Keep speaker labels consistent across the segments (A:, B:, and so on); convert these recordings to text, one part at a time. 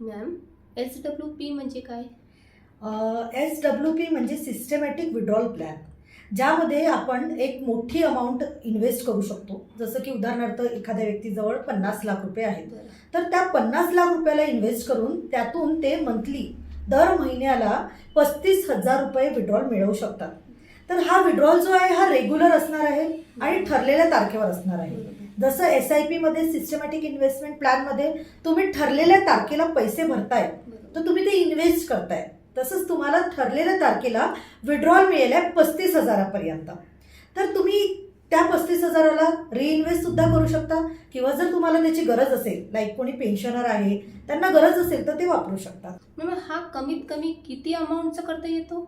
A: Ma'am S W P म्हणजे काय?
B: S W P म्हणजे सिस्टमॅटिक विड्रॉल प्लॅन ज्यामध्ये आपण एक मोठी अमाऊंट इन्व्हेस्ट करू शकतो. जसं की उदाहरणार्थ एखाद्या व्यक्तीजवळ पन्नास लाख रुपये आहेत. तर त्या पन्नास लाख रुपयाला इन्व्हेस्ट करून त्यातून ते मंथली दर महिन्याला पस्तीस हजार रुपये विड्रॉल मिळवू शकतात. तर हा विड्रॉल जो आहे हा रेग्युलर असणार आहे आणि ठरलेल्या तारखेवर असणार आहे. जसं एस आय पीमध्ये सिस्टमॅटिक इन्व्हेस्टमेंट प्लॅनमध्ये तुम्ही ठरलेल्या तारखेला पैसे भरताय तर तुम्ही ते इन्व्हेस्ट करताय. तसंच तुम्हाला ठरलेल्या तारखेला विड्रॉल मिळेल आहे पस्तीस हजारापर्यंत. तर तुम्ही त्या पस्तीस हजाराला रिइन्व्हेस्ट सुद्धा करू शकता किंवा जर तुम्हाला त्याची गरज असेल लाईक कोणी पेन्शनर आहे त्यांना गरज असेल तर ते वापरू शकता.
A: मॅम हा कमीत कमी किती अमाऊंटचा करता येतो?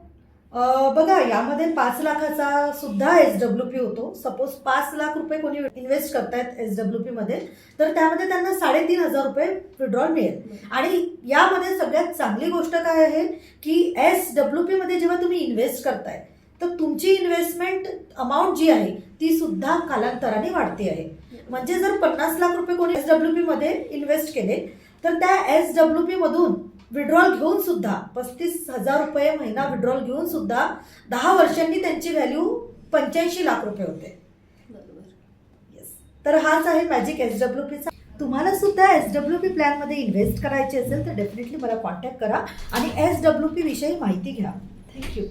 B: बघा यामध्ये पाच लाखाचा सुद्धा एस डब्ल्यू पी होतो. सपोज पाच लाख रुपये कोणी इन्व्हेस्ट करतायत एस डब्ल्यू पी मध्ये तर त्यामध्ये त्यांना साडेतीन हजार रुपये विड्रॉल मिळेल. आणि यामध्ये सगळ्यात चांगली गोष्ट काय आहे की एस डब्ल्यू पी मध्ये जेव्हा तुम्ही इन्व्हेस्ट करताय तर तुमची इन्व्हेस्टमेंट अमाऊंट जी आहे ती सुद्धा कालांतराने वाढते आहे. म्हणजे जर पन्नास लाख रुपये कोणी एस डब्ल्यू पी मध्ये इन्व्हेस्ट केले तर त्या एस डब्ल्यू पी मधून विड्रॉल घेऊन सुद्धा पस्तीस हजार रुपये महिना विड्रॉल घेऊन सुद्धा दहा वर्षांनी त्यांची व्हॅल्यू पंच्याऐंशी लाख रुपये होते.
A: बरोबर.
B: येस तर हाच आहे मॅजिक एस डब्ल्यू पीचा तुम्हाला सुद्धा एस डब्ल्यू पी प्लॅनमध्ये इन्व्हेस्ट करायचे असेल तर डेफिनेटली मला कॉन्टॅक्ट करा आणि एस डब्ल्यू पी विषयी माहिती घ्या. थँक्यू